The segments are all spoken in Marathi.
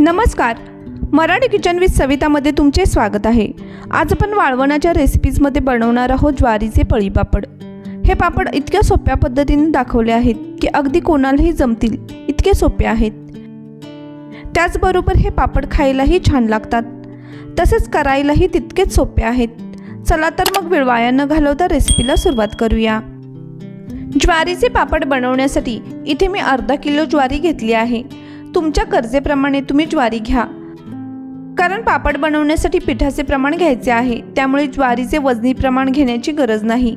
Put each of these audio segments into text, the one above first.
नमस्कार. मराठी किचन विथ सवितामध्ये तुमचे स्वागत आहे. आज आपण वाळवणाच्या रेसिपीजमध्ये बनवणार आहोत ज्वारीचे पळी पापड. हे पापड इतक्या सोप्या पद्धतीने दाखवले आहेत की अगदी कोणालाही जमतील इतके सोपे आहेत. त्याचबरोबर हे पापड खायलाही छान लागतात. तसेच करायलाही तितकेच सोपे आहेत. चला तर मग वेळ वाया न घालवता रेसिपीला सुरुवात करूया. ज्वारीचे पापड बनवण्यासाठी इथे मी अर्धा किलो ज्वारी घेतली आहे. तुमच्या गरजेप्रमाणे तुम्ही ज्वारी घ्या. कारण पापड बनवण्यासाठी पिठाचे प्रमाण घ्यायचे आहे त्यामुळे ज्वारीचे वजनी प्रमाण घेण्याची गरज नाही.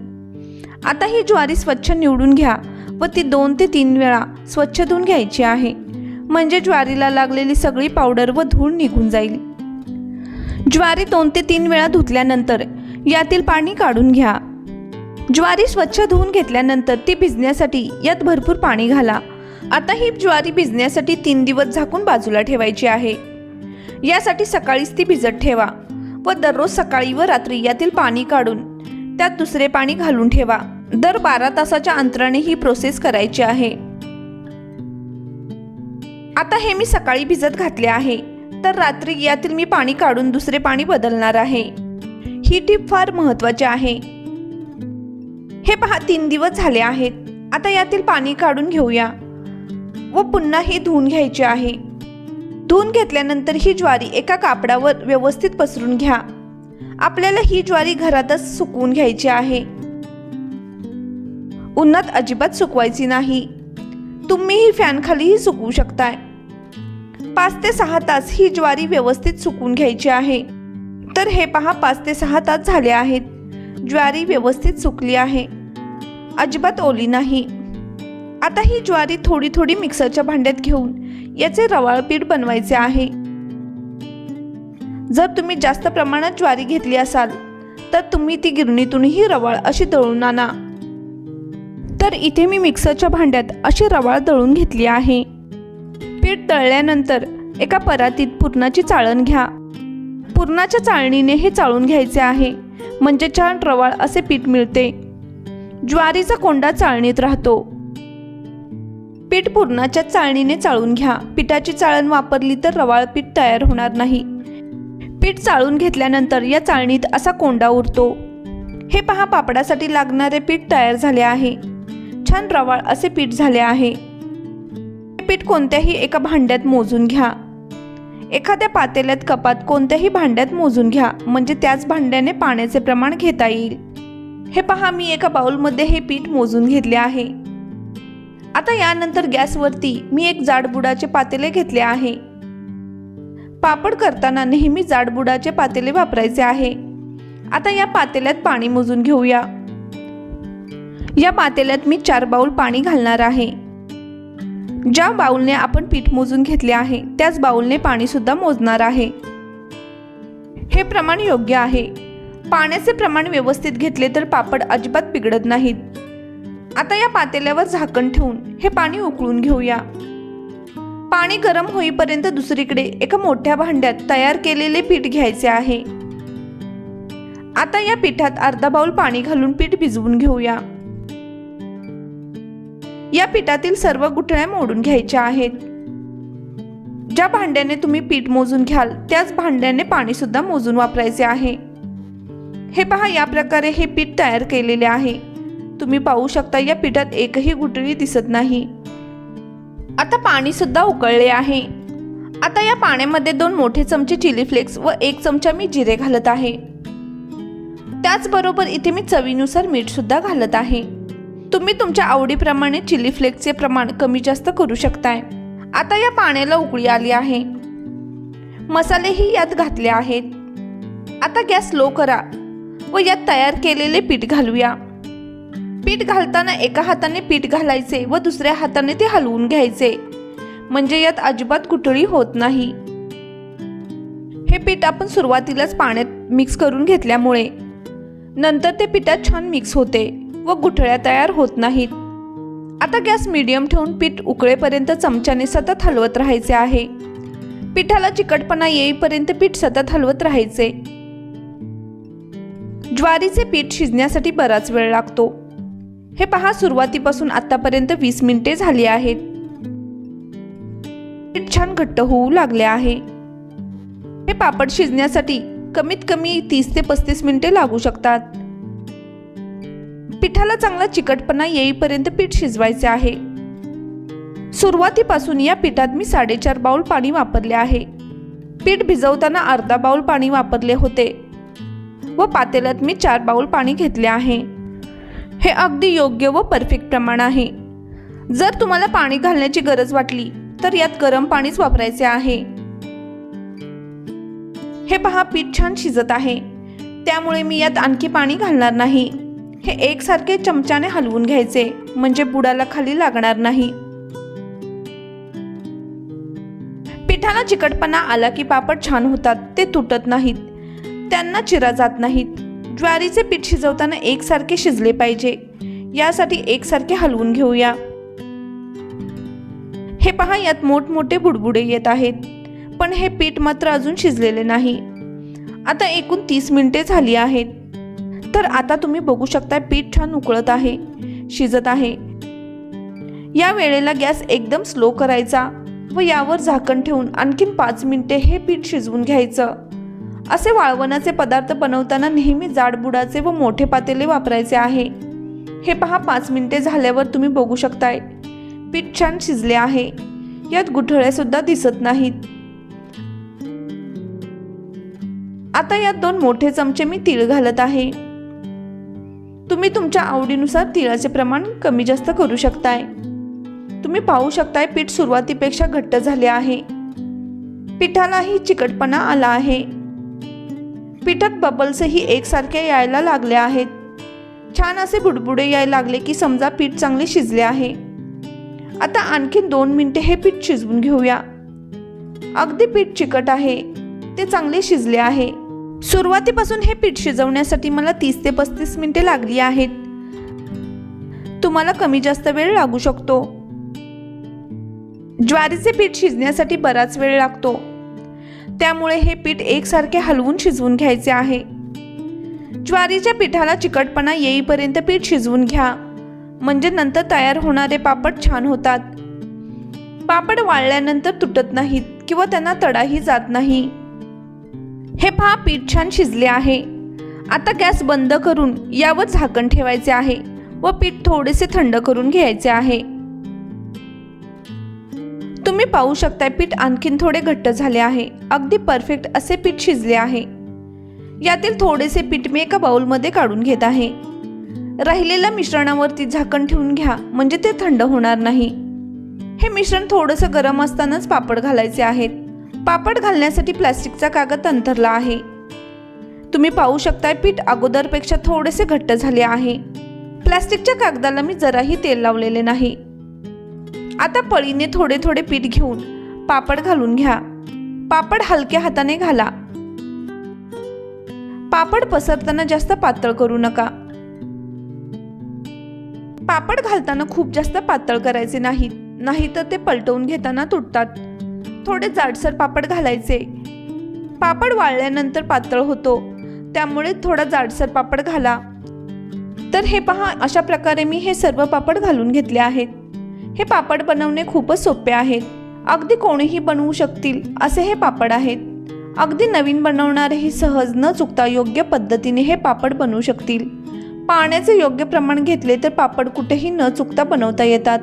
आता ही ज्वारी स्वच्छ निवडून घ्या व ती दोन ते तीन वेळा स्वच्छ धुवून घ्यायची आहे. म्हणजे ज्वारीला लागलेली सगळी पावडर व धूळ निघून जाईल. ज्वारी दोन ते तीन वेळा धुतल्यानंतर यातील पाणी काढून घ्या. ज्वारी स्वच्छ धुवून घेतल्यानंतर ती भिजण्यासाठी यात भरपूर पाणी घाला. आता ही ज्वारी भिजण्यासाठी तीन दिवस झाकून बाजूला ठेवायची आहे. यासाठी सकाळीच ती भिजत ठेवा व दररोज सकाळी व रात्री यातील पाणी काढून त्यात दुसरे पाणी घालून ठेवा. दर बारा तासाच्या अंतराने ही प्रोसेस करायची आहे. आता हे मी सकाळी भिजत घातले आहे. तर रात्री यातील मी पाणी काढून दुसरे पाणी बदलणार आहे. ही टीप फार महत्वाची आहे. हे पहा तीन दिवस झाले आहेत. आता यातील पाणी काढून घेऊया. व पुन्हा ही धुवून घ्यायची आहे. धुवून घेतल्यानंतर ही ज्वारी एका कापडावर व्यवस्थित पसरून घ्या. आपल्याला ही ज्वारी घरातच सुकवून घ्यायची आहे. उन्हात अजिबात सुकवायची नाही. तुम्ही ही फॅन खालीही सुकवू शकताय. पाच ते सहा तास ही ज्वारी व्यवस्थित सुकवून घ्यायची आहे. तर हे पहा पाच ते सहा तास झाले आहेत. ज्वारी व्यवस्थित सुकली आहे. अजिबात ओली नाही. आता ही ज्वारी थोडी थोडी मिक्सरच्या भांड्यात घेऊन याचे रवाळ पीठ बनवायचे आहे. जर तुम्ही जास्त प्रमाणात ज्वारी घेतली असाल तर तुम्ही ती गिरणीतूनही रवाळ अशी दळून आणा. तर इथे मी मिक्सरच्या भांड्यात अशी रवाळ दळून घेतली आहे. पीठ दळल्यानंतर एका परातीत पुरणाची चाळण घ्या. पुरणाच्या चाळणीने हे चाळून घ्यायचे आहे म्हणजे छान रवाळ असे पीठ मिळते. ज्वारीचा कोंडा चाळणीत राहतो. पीठ पुरणाच्या चाळणीने चाळून घ्या. पिठाची चाळण वापरली तर रवाळ पीठ तयार होणार नाही. पीठ चाळून घेतल्यानंतर या चाळणीत असा कोंडा उरतो. हे पहा पापडासाठी लागणारे पीठ तयार झाले आहे. छान रवाळ असे पीठ झाले आहे. हे पीठ कोणत्याही एका भांड्यात मोजून घ्या. एखाद्या पातेल्यात कपात कोणत्याही भांड्यात मोजून घ्या म्हणजे त्याच भांड्याने पाण्याचे प्रमाण घेता येईल. हे पहा मी एका बाउलमध्ये हे पीठ मोजून घेतले आहे. आता यानंतर गॅसवरती मी एक जाडबुडाचे पातेले घेतले आहे. पापड करताना नेहमी जाडबुडाचे पातेले वापरायचे आहे. आता या पातेल्यात पाणी मोजून घेऊया. या पातेल्यात मी चार बाउल पाणी घालणार आहे. ज्या बाऊलने आपण पीठ मोजून घेतले आहे त्याच बाऊलने पाणी सुद्धा मोजणार आहे. हे प्रमाण योग्य आहे. पाण्याचे प्रमाण व्यवस्थित घेतले तर पापड अजिबात बिघडत नाहीत. आता या पातेल्यावर झाकण ठेवून हे पाणी उकळून घेऊया. पाणी गरम होईपर्यंत दुसरीकडे एका मोठ्या भांड्यात तयार केलेले पीठ घ्यायचे आहे. आता या पिठात अर्धा बाउल पाणी घालून पीठ भिजवून घेऊया. या पिठातील सर्व गुठळ्या मोडून घ्यायच्या आहेत. ज्या भांड्याने तुम्ही पीठ मोजून घ्याल त्याच भांड्याने पाणी सुद्धा मोजून वापरायचे आहे. हे पहा या प्रकारे हे पीठ तयार केलेले आहे. तुम्ही पाहू शकता या पिठात एकही गुटळी दिसत नाही. आता पाणी सुद्धा उकळले आहे. आता या पाण्यामध्ये दोन मोठे चमचे चिली फ्लेक्स व एक चमचा मी जिरे घालत आहे. त्याचबरोबर इथे मी चवीनुसार मीठ सुद्धा घालत आहे. तुम्ही तुमच्या आवडीप्रमाणे चिली फ्लेक्सचे प्रमाण कमी जास्त करू शकताय. आता या पाण्याला उकळी आली आहे. मसालेही यात घातले आहेत. आता गॅस लो करा व यात तयार केलेले पीठ घालूया. पीठ घालताना एका हाताने पीठ घालायचे व दुसऱ्या हाताने ते हलवून घ्यायचे. म्हणजे यात अजिबात कुठळी होत नाही. हे पीठ आपण सुरुवातीलाच पाण्यात मिक्स करून घेतल्यामुळे. नंतर ते पिठात छान मिक्स होते व गुठळ्या तयार होत नाहीत. आता गॅस मीडियम ठेवून पीठ उकळेपर्यंत चमच्याने सतत हलवत राहायचे आहे. पिठाला चिकटपणा येईपर्यंत पीठ सतत हलवत राहायचे. ज्वारीचे पीठ शिजण्यासाठी बराच वेळ लागतो. हे पहा सुरुवातीपासून आतापर्यंत वीस मिनिटे झाली आहेत. पीठ छान घट्ट होऊ लागले आहे. हे पापड शिजण्यासाठी कमीत कमी तीस ते पस्तीस मिनिटे लागू शकतात. पिठाला चांगला चिकटपणा येईपर्यंत पीठ शिजवायचे आहे. सुरुवातीपासून या पिठात मी साडेचार बाउल पाणी वापरले आहे. पीठ भिजवताना अर्धा बाउल पाणी वापरले होते व पातेल्यात मी चार बाउल पाणी घेतले आहे. हे अगदी योग्य व परफेक्ट प्रमाण आहे. जर तुम्हाला पाणी घालण्याची गरज वाटली तर यात गरम पाणीच वापरायचे आहे. हे पहा पीठ छान शिजत आहे. त्यामुळे मी यात आणखी पाणी घालणार नाही. हे एकसारखे चमच्याने हलवून घ्यायचे म्हणजे बुडाला खाली लागणार नाही. पिठाला चिकटपणा आला की पापड छान होतात ते तुटत नाहीत. त्यांना चिरा जात नाहीत. ज्वारीचे पीठ शिजवताना एकसारखे शिजले पाहिजे. यासाठी एकसारखे हलवून घेऊया. हे पहा यात मोठमोठे बुडबुडे येत आहेत. पण हे पीठ मात्र अजून शिजलेले नाही. आता एकूण तीस मिनिटे झाली आहेत. तर आता तुम्ही बघू शकता पीठ छान उकळत आहे शिजत आहे. या वेळेला गॅस एकदम स्लो करायचा व यावर झाकण ठेवून आणखीन पाच मिनिटे हे पीठ शिजवून घ्यायचं. असे वाळवणाचे पदार्थ बनवताना नेहमी जाडबुडाचे व मोठे पातेले वापरायचे आहे. हे पहा पाच मिनिटे झाल्यावर तुम्ही बघू शकताय. पीठ छान शिजले आहे. यात गुठळ्या सुद्धा दिसत नाहीत. आता यात दोन मोठे चमचे मी तीळ घालत आहे. तुम्ही तुमच्या आवडीनुसार तिळाचे प्रमाण कमी जास्त करू शकताय. तुम्ही पाहू शकताय पीठ सुरुवातीपेक्षा घट्ट झाले आहे. पिठालाही चिकटपणा आला आहे. पिठात बबल्सही एकसारखे यायला लागले आहेत. छान असे बुडबुडे यायला लागले की समजा पीठ चांगले शिजले आहे. आता आणखीन दोन मिनटे हे पीठ शिजवून घेऊया. अगदी पीठ चिकट आहे. ते चांगले शिजले आहे. सुरुवातीपासून हे पीठ शिजवण्यासाठी मला तीस ते पस्तीस मिनिटे लागली आहेत. तुम्हाला कमी जास्त वेळ लागू शकतो. ज्वारीचे पीठ शिजण्यासाठी बराच वेळ लागतो. त्यामुळे हे पीठ एकसारखे हलवून शिजवून घ्यायचे आहे. ज्वारीच्या पिठाला चिकटपणा येईपर्यंत पीठ शिजवून घ्या. म्हणजे नंतर तयार होणारे पापड छान होतात. पापड वाळल्यानंतर तुटत नाहीत किंवा त्यांना तडाही जात नाही. हे पहा पीठ छान शिजले आहे. आता गॅस बंद करून यावर झाकण ठेवायचे आहे व पीठ थोडेसे थंड करून घ्यायचे आहे. तुम्ही पाहू शकताय पीठ आणखीन थोडे घट्ट झाले आहे. अगदी परफेक्ट असे पीठ शिजले आहे. यातील थोडेसे पीठ मी एका बाउलमध्ये काढून घेत आहे. राहिलेल्या मिश्रणावरती झाकण ठेवून घ्या म्हणजे ते थंड होणार नाही. हे मिश्रण थोडंसं गरम असतानाच पापड घालायचे आहेत. पापड घालण्यासाठी प्लास्टिकचा कागद अंतरला आहे. तुम्ही पाहू शकताय पीठ अगोदरपेक्षा थोडेसे घट्ट झाले आहे. प्लास्टिकच्या कागदाला मी जराही तेल लावलेले नाही. आता पळीने थोडे थोडे पीठ घेऊन पापड घालून घ्या. पापड हलक्या हाताने घाला. पापड पसरताना जास्त पातळ करू नका. पापड घालताना खूप जास्त पातळ करायचे नाहीत. नाहीतर ते पलटवून घेताना तुटतात. थोडे जाडसर पापड घालायचे. पापड वाळल्यानंतर पातळ होतो. त्यामुळे थोडा जाडसर पापड घाला. तर हे पहा अशा प्रकारे मी हे सर्व पापड घालून घेतले आहेत. हे पापड बनवणे खूपच सोपे आहेत अगदी कोणीही बनवू शकतील असे हे पापड आहेत. अगदी नवीन बनवणारेही सहज न चुकता योग्य पद्धतीने हे पापड बनवू शकतील. पाण्याचे योग्य प्रमाण घेतले तर पापड कुठेही न चुकता बनवता येतात.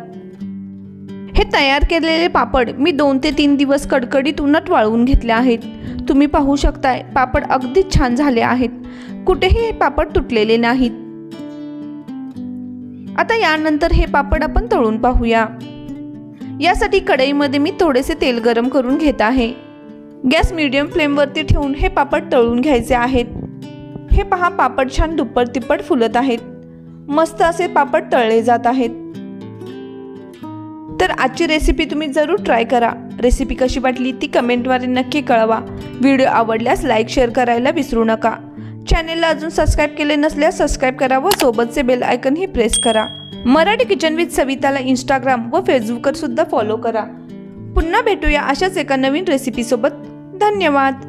हे तयार केलेले पापड मी दोन ते तीन दिवस कडकडीत उन्हात वाळवून घेतले आहेत. तुम्ही पाहू शकताय पापड अगदी छान झाले आहेत. कुठेही हे पापड तुटलेले नाहीत. आता यानंतर हे पापड आपण तळून पाहूया. यासाठी कढईमध्ये मी थोडेसे तेल गरम करून घेत आहे. गॅस मिडियम फ्लेमवरती ठेवून हे पापड तळून घ्यायचे आहेत. हे पहा पापड छान दुप्पट तिप्पट फुलत आहेत. मस्त असे पापड तळले जात आहेत. तर आजची रेसिपी तुम्ही जरूर ट्राय करा. रेसिपी कशी वाटली ती कमेंटद्वारे नक्की कळवा. व्हिडिओ आवडल्यास लाईक शेअर करायला विसरू नका. चॅनेलला अजून सबस्क्राईब केले नसल्यास सबस्क्राईब करा व सोबतचे बेल आयकनही प्रेस करा. मराठी किचन विथ सविताला इंस्टाग्राम व फेसबुकवर सुद्धा फॉलो करा. पुन्हा भेटूया अशाच एका नवीन रेसिपीसोबत धन्यवाद!